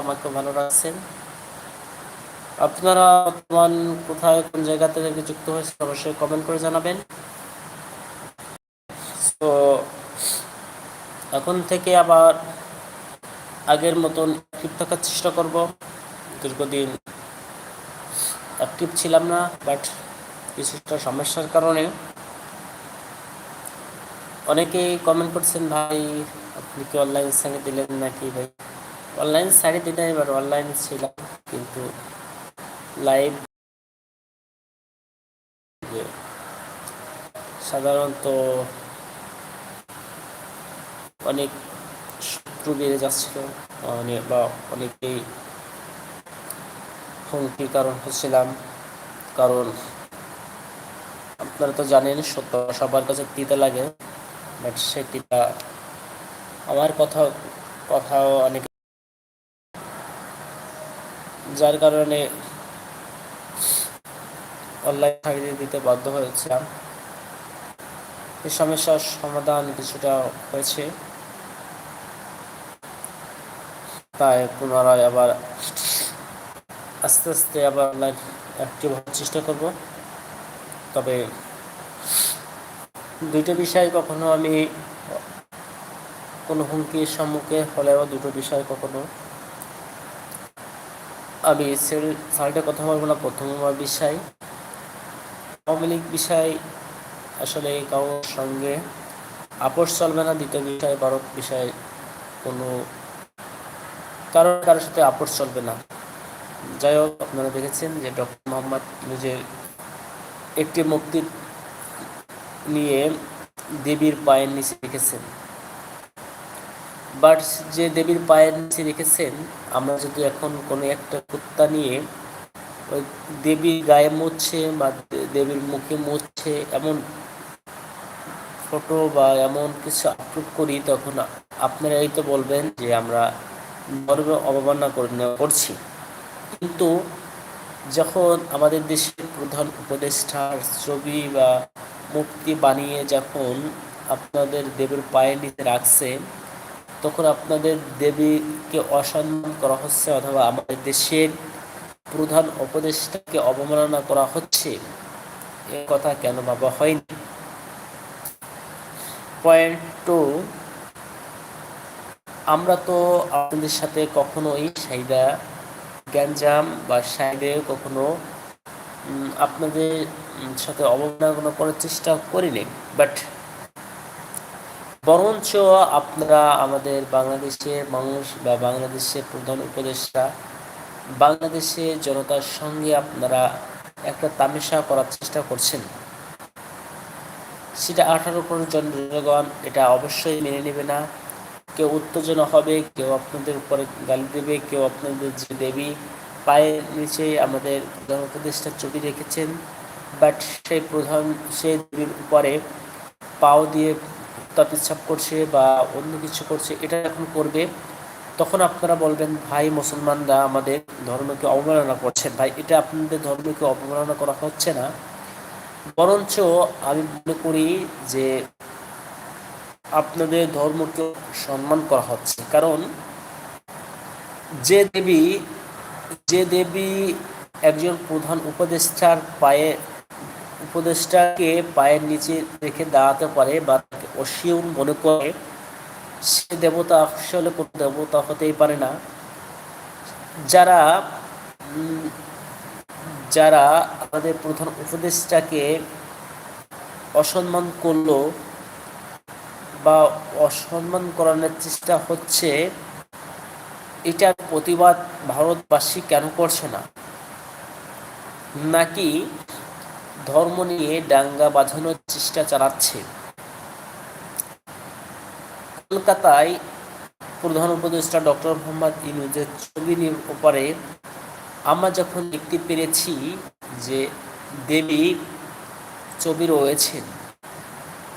আমাকে ভালো রাখছেন। আপনারা বর্তমান কোথায়, কোন জায়গা থেকে যুক্ত হয়েছে অবশ্যই কমেন্ট করে জানাবেন। তো এখন থেকে আবার আগের মতন অ্যাক্টিভ থাকার চেষ্টা করব। দীর্ঘদিন অ্যাক্টিভ ছিলাম না বাট কিছুটা সমস্যার কারণে অনেকেই কমেন্ট করছেন, ভাই আপনি কি অনলাইন সাইডে দিলেন নাকি ভাই? অনলাইন সাইডে দিলে এবার অনলাইন ছিলাম কিন্তু লাইভ সাধারণত অনেক শত্রু বেড়ে যাচ্ছিল অনেক বা অনেকেই হুমকির কারণ হচ্ছিলাম। কারণ আপনারা তো জানেন, সত্য, সবার কাছে তিতে লাগে বাট সেটিটা আমার কথা, কথাও অনেক যার কারণে অনলাইন চাকরি দিতে বাধ্য হয়েছিলাম। এই সমস্যার সমাধান কিছুটা হয়েছে। তাই পুনরায় আবার আস্তে আস্তে আবার অনলাইন অ্যাক্টিভ হওয়ার চেষ্টা করব। তবে দুইটা বিষয় কখনো আমি কোনো হুমকির সম্মুখে হলেও দুটো বিষয় কখনো। আমি সেল সাইডে কথা বলব না, প্রথম বিষয়। আওয়ামী লীগ বিষয় আসলে কারোর সঙ্গে আপোষ চলবে না। দ্বিতীয় বিষয়, ভারত বিষয় কোনো কারোর কারোর সাথে আপোষ চলবে না। যাই হোক, আপনারা দেখেছেন যে ডক্টর মোহাম্মদ নিজের একটি মুক্তি নিয়ে দেবীর পায়ের নিচে রেখেছেন। বাট যে দেবীর পায়ের নিচে রেখেছেন, আমরা যদি এখন কোনো একটা কুত্তা নিয়ে ওই দেবীর গায়ে মুছছে বা দেবীর মুখে মুছছে এমন ফটো বা এমন কিছু আপলোড করি, তখন আপনারা এই তো বলবেন যে আমরা ধর্মে অবমাননা করছি। কিন্তু যখন আমাদের দেশের প্রধান উপদেষ্টার ছবি বা মূর্তি বানিয়ে যখন আপনাদের দেবীর পায়ের নিচে রাখছে তখন আপনাদের দেবীকে অসম্মান করা হচ্ছে অথবা আমাদের দেশের প্রধান উপদেষ্টাকে অবমাননা করা হচ্ছে? এ কথা কেন ভাবা হয়নি? পয়েন্ট টু আমরা তো আপনাদের সাথে কখনোই সাইদা গ্যাঞ্জাম বা সাইডে কখনো আপনাদের সাথে অবমাননা করার চেষ্টা করিনি বাট বরঞ্চ আপনারা আমাদের বাংলাদেশের মানুষ বা বাংলাদেশের প্রধান উপদেষ্টা বাংলাদেশের জনতার সঙ্গে আপনারা একটা তামেশা করার চেষ্টা করছেন। সেটা আঠারো কোটি জনগণ এটা অবশ্যই মেনে নেবে না। কেউ উত্তেজনা হবে, কেউ আপনাদের উপরে গালি দেবে, কেউ আপনাদের যে দেবী পায়ের নিচে আমাদের প্রধান উপদেষ্টার ছবি রেখেছেন বাট সেই প্রধান, সেই দেবীর উপরে পাও দিয়ে তাপিচ্ছাপ করছে বা অন্য কিছু করছে, এটা যখন করবে, তখন আপনারা বলবেন, ভাই, মুসলমানরা আমাদের ধর্মকে অবমাননা করছেন। ভাই, এটা আপনাদের ধর্মকে অবমাননা করা হচ্ছে না। বরঞ্চ আমি মনে করি যে আপনাদের ধর্মকে সম্মান করা হচ্ছে। কারণ যে দেবী যে দেবী একজন প্রধান উপদেষ্টার পায়ে উপদেষ্টাকে পায়ের নিচে রেখে দাঁড়াতে পারে বা তাকে অসীম মনে করে, সে দেবতা আসলে কোনো দেবতা হতেই পারে না। যারা যারা আমাদের প্রধান উপদেষ্টাকে অসম্মান করল বা অসম্মান করানোর চেষ্টা হচ্ছে, এটার প্রতিবাদ ভারতবাসী কেন করছে না? নাকি ধর্ম নিয়ে ডাঙ্গা বাঁধানোর চেষ্টা চালাচ্ছে। কলকাতায় প্রধান উপদেষ্টা ডক্টর মোহাম্মদ ইনুজের ছবির ওপরে আমরা যখন দেখতে পেরেছি যে দেবী ছবি রয়েছেন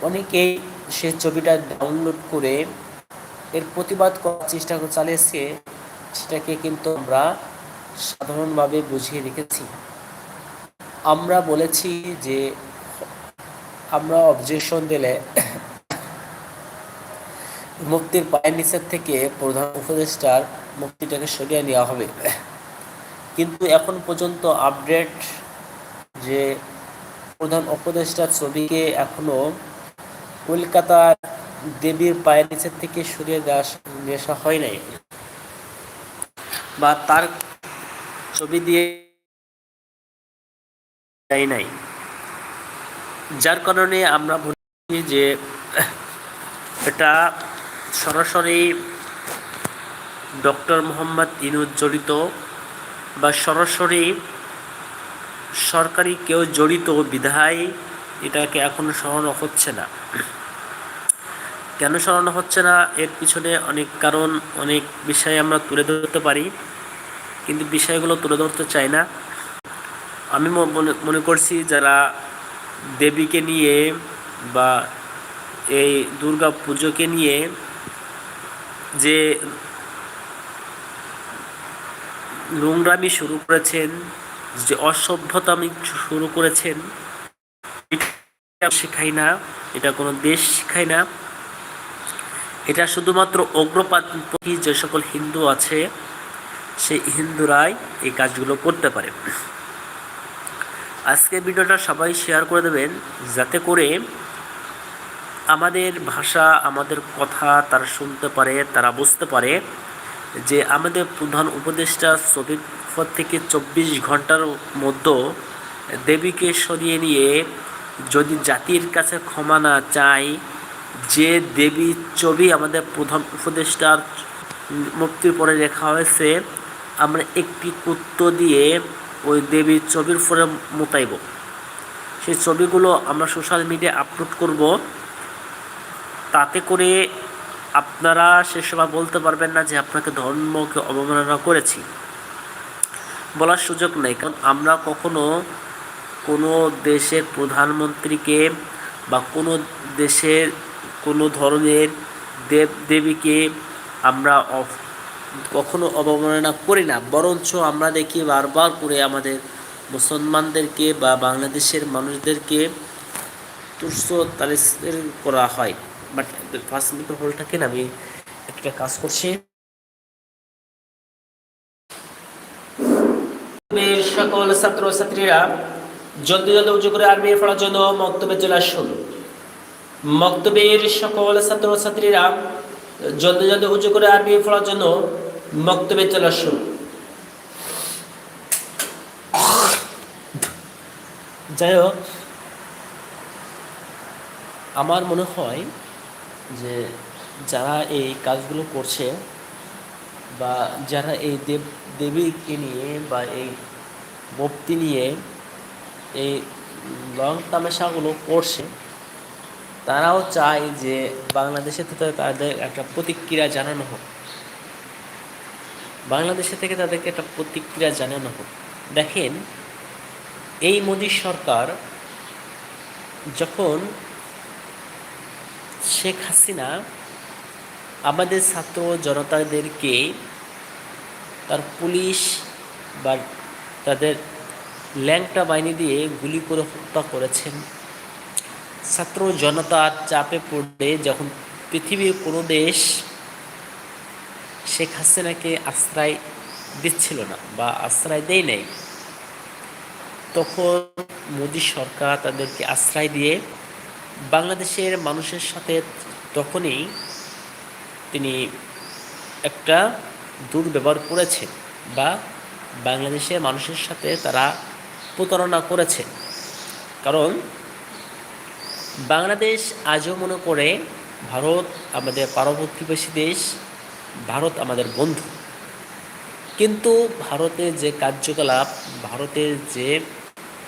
অনেকেই সে ছবিটা ডাউনলোড করে এর প্রতিবাদ করার চেষ্টা চালিয়েছে, সেটাকে কিন্তু আমরা সাধারণভাবে বুঝিয়ে রেখেছি। আমরা বলেছি যে আমরা অবজেকশন দিলে মুক্তির পায়ের নিচের থেকে প্রধান উপদেষ্টার মুক্তিটাকে সরিয়ে নেওয়া হবে। কিন্তু এখন পর্যন্ত আপডেট যে প্রধান উপদেষ্টার ছবিকে এখনও কলকাতার দেবীর পায়ের নিচের থেকে সরিয়ে দেওয়া নেশা হয় নাই। বা তার ছবি দিয়ে দেয় নাই। যার কারণে আমরা বলি যে এটা সরাসরি ডক্টর মোহাম্মদ ইনুজ জড়িত বা সরাসরি সরকারি কেউ জড়িত বিধায় এটাকে এখনও সরানো হচ্ছে না। কেন সরানো হচ্ছে না? এর পিছনে অনেক কারণ, অনেক বিষয় আমরা তুলে ধরতে পারি, কিন্তু বিষয়গুলো তুলে ধরতে চাই না। আমি মনে করছি যারা দেবীকে নিয়ে বা এই দুর্গা পুজোকে নিয়ে যে নোংরামি শুরু করেছেন, যে অসভ্যতামি শুরু করেছেন শেখাই না, এটা কোনো দেশ শেখায় না। এটা শুধুমাত্র অগ্রপাতী যে সকল হিন্দু আছে, সেই হিন্দুরাই এই কাজগুলো করতে পারে। আজকে ভিডিওটা সবাই শেয়ার করে দেবেন, যাতে করে আমাদের ভাষা, আমাদের কথা তারা শুনতে পারে, তারা বুঝতে পারে যে আমাদের প্রধান উপদেষ্টা চব্বিশ থেকে চব্বিশ ঘণ্টার মধ্যে দেবীকে সরিয়ে নিয়ে যদি জাতির কাছে ক্ষমা না চাই যে দেবী ছবি আমাদের প্রধান উপদেষ্টার মুক্তির পরে লেখা হয়েছে, আমরা একটি কুত্ত দিয়ে ওই দেবীর ছবির ফোরে মোতাইব সেই ছবিগুলো আমরা সোশ্যাল মিডিয়ায় আপলোড করব। তাতে করে আপনারা সে সময় বলতে পারবেন না যে আপনাকে ধর্মকে অবমাননা করেছি। বলার সুযোগ নেই, কারণ আমরা কখনো কোনো দেশের প্রধানমন্ত্রীকে বা কোনো দেশের কোনো ধরনের দেব দেবীকে আমরা কখনো অবমাননা করি না, বরঞ্চ আমরা দেখি বারবার করে আমাদের মুসলমানদেরকে বা বাংলাদেশের মানুষদেরকে তুচ্ছ তালিসের করা হয়। বাট ফার্স্ট মিনিট হোলটাকে না? আমি একটা কাজ করছি। সকল ছাত্র ছাত্রীরা, জলদি জলদি উঁচু করে আরবি পড়ার জন্য মক্তবে চলে আসুন। মক্তবের সকল ছাত্র ছাত্রীরা, জলদি জলদি উঁচু করে আরবি পড়ার জন্য মক্তবে চলে আসুন যাই হোক, আমার মনে হয় যে যারা এই কাজগুলো করছে বা যারা এই দেব, দেবীকে নিয়ে বা এই বক্তি নিয়ে এই লং তামাশাগুলো করছে, তারাও চায় যে বাংলাদেশে তাদের একটা প্রতিক্রিয়া জানানো হোক। বাংলাদেশে থেকে তাদেরকে একটা প্রতিক্রিয়া জানানো হোক। দেখেন, এই মোদী সরকার যখন শেখ হাসিনা আমাদের ছাত্র জনতাদেরকে তার পুলিশ বা তাদের ল্যাংটা বাহিনী দিয়ে গুলি করে হত্যা করেছেন, ছাত্র জনতার চাপে পড়লে যখন পৃথিবীর কোনো দেশ শেখ হাসিনাকে আশ্রয় দিচ্ছিল না বা আশ্রয় দেয় নাই। তখন মোদী সরকার তাদেরকে আশ্রয় দিয়ে বাংলাদেশের মানুষের সাথে তখনই তিনি একটা দুর্ব্যবহার করেছেন বা বাংলাদেশের মানুষের সাথে তারা প্রতারণা করেছে কারণ বাংলাদেশ আজও মনে করে ভারত আমাদের পার্বতীবাসী দেশ ভারত আমাদের বন্ধু। কিন্তু ভারতের যে কার্যকলাপ, ভারতের যে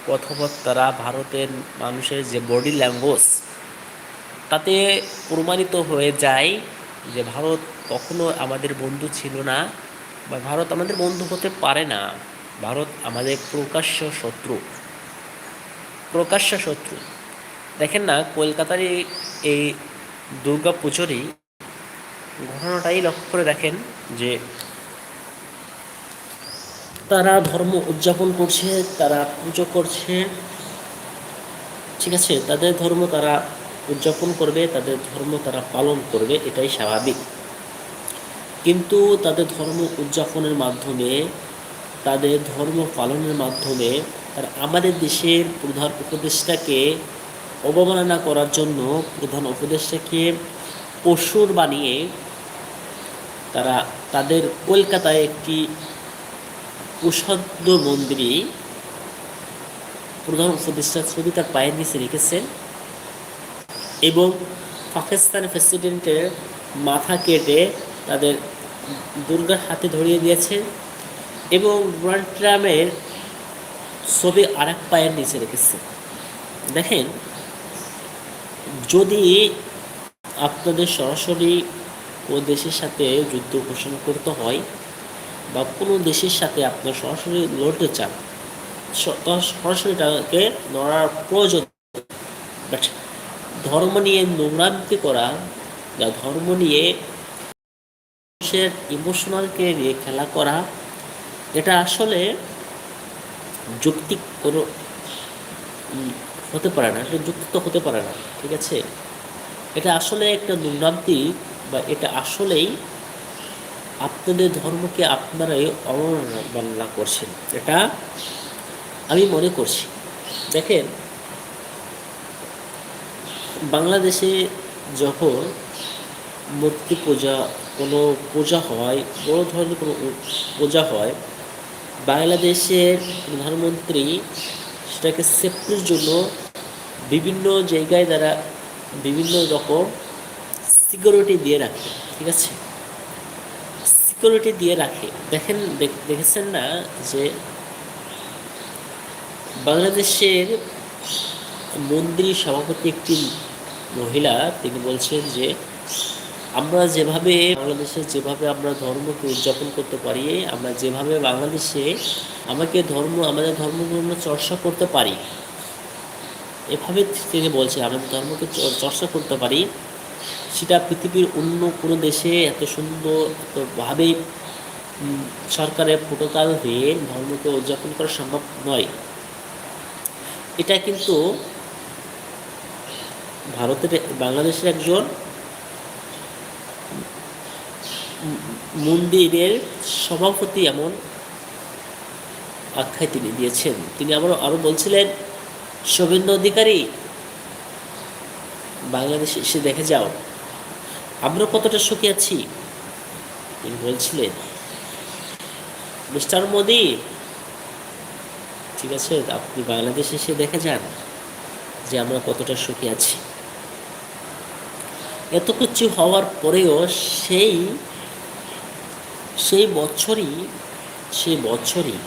কথাবার্তারা ভারতের মানুষের যে বডি ল্যাঙ্গুয়েজ তাতে প্রমাণিত হয়ে যায় যে ভারত কখনো আমাদের বন্ধু ছিল না বা ভারত আমাদের বন্ধু হতে পারে না। ভারত আমাদের প্রকাশ্য শত্রু। প্রকাশ্য শত্রু। দেখেন না, কলকাতার এই দুর্গা পুজোরই ঘটনাটাই লক্ষ্য করে দেখেন যে তারা ধর্ম উদযাপন করছে, তারা পুজো করছে। ঠিক আছে, তাদের ধর্ম তারা উদযাপন করবে, তাদের ধর্ম তারা পালন করবে, এটাই স্বাভাবিক। কিন্তু তাদের ধর্ম উদযাপনের মাধ্যমে, তাদের ধর্ম পালনের মাধ্যমে তারা আমাদের দেশের প্রধান উপদেষ্টাকে অবমাননা করার জন্য প্রধান উপদেষ্টাকে পশুর বানিয়ে তারা তাদের কলকাতায় একটি কুষদ্য মন্দিরে প্রধান উপদেষ্টা ছবি তার পায়ের নিচে রেখেছেন এবং পাকিস্তানের প্রেসিডেন্টের মাথা কেটে তাদের দুর্গার হাতে ধরিয়ে দিয়েছে এবং ডোনাল্ড ট্রাম্পের ছবি আর এক পায়ের নিচে রেখেছে দেখেন, যদি আপনাদের সরাসরি ও দেশের সাথে যুদ্ধ ঘোষণা করতে হয় বা কোনো দেশের সাথে আপনার সরাসরি লড়তে চান সরাসরি তাকে লড়ার প্রয়োজন। বাট ধর্ম নিয়ে নোংরামতি করা বা ধর্ম নিয়ে মানুষের ইমোশনালকে নিয়ে খেলা করা, এটা আসলে যৌক্তিক কোনো হতে পারে না এটা যুক্ত হতে পারে না, ঠিক আছে? এটা আসলে একটা নোংরামতি বা এটা আসলেই আপনাদের ধর্মকে আপনারাই অবমাননা করছেন। এটা আমি মনে করছি। দেখেন, বাংলাদেশে যখন মূর্তি পূজা, কোনো পূজা হয়, বড় ধরনের কোনো পূজা হয়, বাংলাদেশের প্রধানমন্ত্রী সেটাকে সেফটির জন্য বিভিন্ন জায়গায় দ্বারা বিভিন্ন রকম সিকিউরিটি দিয়ে রাখে, ঠিক আছে? সিকিউরিটি দিয়ে রাখে। দেখেন দেখেছেন না যে বাংলাদেশের মন্দির সভাপতি একটি মহিলা, তিনি বলছেন যে আমরা যেভাবে বাংলাদেশে, যেভাবে আমরা ধর্মকে উদযাপন করতে পারি, আমরা যেভাবে বাংলাদেশে আমাকে ধর্ম, আমাদের ধর্ম আমরা চর্চা করতে পারি, এভাবে তিনি বলছে আমাদের ধর্মকে চর্চা করতে পারি। সেটা পৃথিবীর অন্য কোনো দেশে এত সুন্দর, এতভাবে সরকারের প্রোটোকল হয়ে ধর্মকে উদযাপন করা সম্ভব নয়। এটা কিন্তু ভারতের বাংলাদেশের একজন মন্দিরের সভাপতি এমন আখ্যায় তিনি দিয়েছেন। তিনি আবার আরও বলছিলেন, শুভেন্দু অধিকারী বাংলাদেশে এসে দেখে যাও। আমরা কতটা সুখী আছি। তিনি বলছিলেন, মিস্টার মোদি, ঠিক আছে, আপনি বাংলাদেশে এসে দেখে যান যে আমরা কতটা সুখী আছি। এত কিছু হওয়ার পরেও সেই সেই বছরই সেই বছরই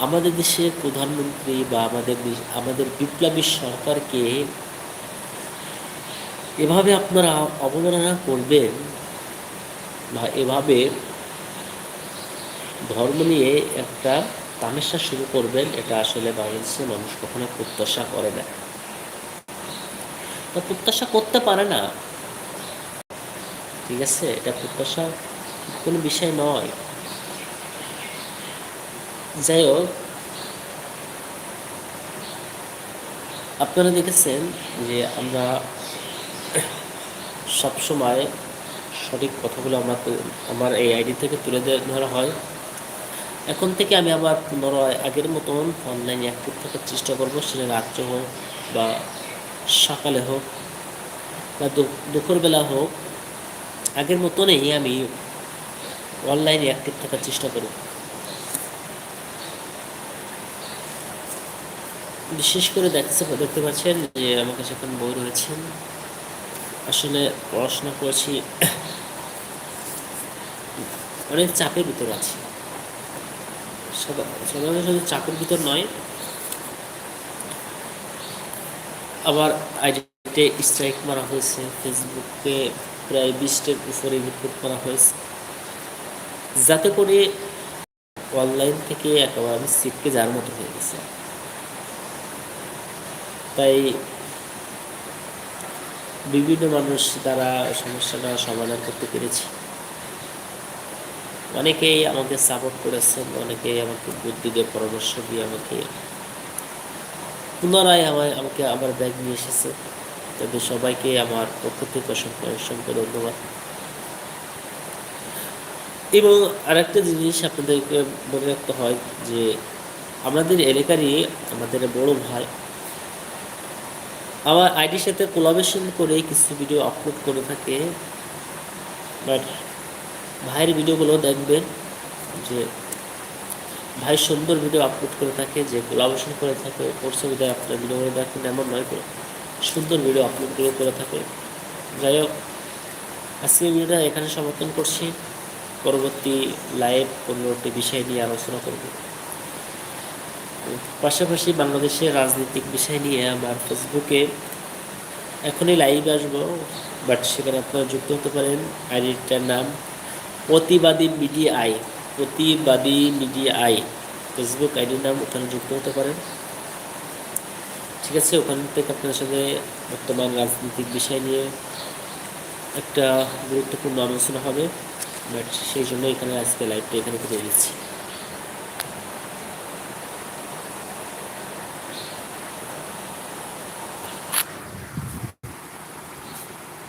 আমাদের দেশের প্রধানমন্ত্রী বা আমাদের আমাদের বিপ্লবী সরকারকে এভাবে আপনারা অবমাননা করবেন বা এভাবে ধর্ম নিয়ে একটা তামেশা শুরু করবেন, এটা আসলে বাংলাদেশের মানুষ কখনো প্রত্যাশা করে না। তা প্রত্যাশা করতে পারে না। ঠিক আছে? এটা প্রত্যাশা কোনো বিষয় নয়। যাই হোক, আপনারা দেখেছেন যে আমরা সবসময় সঠিক কথাগুলো আমরা আমার এই আইডি থেকে তুলে ধরা হয়। এখন থেকে আমি আবার পুনরায় আগের মতন অনলাইনে অ্যাক্টিভ থাকার চেষ্টা করব, সেটা রাত্রে হোক বা সকালে হোক বা দুপুরবেলা হোক। আগের মতনই আমি অনলাইনে অ্যাক্টিভ থাকার চেষ্টা করব। বিশেষ করে দেখতে দেখতে পাচ্ছেন যে আমার কাছে এখন বই রয়েছেন আসলে পড়াশোনা করেছি, অনেক চাপের ভিতর আছি। সাধারণত শুধু চাপের ভিতর নয় আবার আইডিতে স্ট্রাইক মারা হয়েছে। ফেসবুকে প্রায় বিশটার উপরে রিপোর্ট করা হয়েছে। যাতে করে অনলাইন থেকে একেবারে আমি সিটকে যার মতো হয়ে গেছে। তাই বিভিন্ন মানুষ দ্বারা সমস্যাটা সমাধান করতে পেরেছি। অনেকেই আমাকে সাপোর্ট করেছেন, অনেকেই আমাকে বুদ্ধি দিয়ে পরামর্শ দিয়ে আমাকে পুনরায় আমায়, আমাকে আবার ব্যাগ নিয়ে এসেছে। তাদের সবাইকে আমার পক্ষ থেকে অসংখ্য অসংখ্য ধন্যবাদ। এবং আরেকটা জিনিস আপনাদেরকে মনে রাখতে হয় যে, আমাদের এলাকারই আমাদের বড় ভাই আমার আইডির সাথে কোলাবেশন করে কিছু ভিডিও আপলোড করে থাকে। বাট ভাইয়ের ভিডিওগুলো দেখবেন যে ভাই সুন্দর ভিডিও আপলোড করে থাকে, যে কোলাবেশন করে থাকে, ওর সুবিধা আপনার ভিডিওগুলো দেখেন এমন নয় করে সুন্দর ভিডিও আপলোড করে করে থাকে। যাই হোক, আজকে ভিডিওটা এখানে সমর্থন করছি। পরবর্তী লাইভ পনেরোটি বিষয় নিয়ে আলোচনা করব। পাশাপাশি বাংলাদেশের রাজনৈতিক বিষয় নিয়ে আমার ফেসবুকে এখনই লাইভ আসব বাট সেখানে আপনারা যুক্ত হতে পারেন। আইডিটার নাম প্রতিবাদী মিডিয়া প্রতিবাদী মিডিয়া ফেসবুক আইডির নাম ওখানে যুক্ত হতে পারেন। ঠিক আছে, ওখান থেকে আপনার সাথে বর্তমান রাজনৈতিক বিষয় নিয়ে একটা গুরুত্বপূর্ণ আলোচনা হবে বাট সেই জন্য এখানে আজকে লাইভটা এখানে করে দিচ্ছি।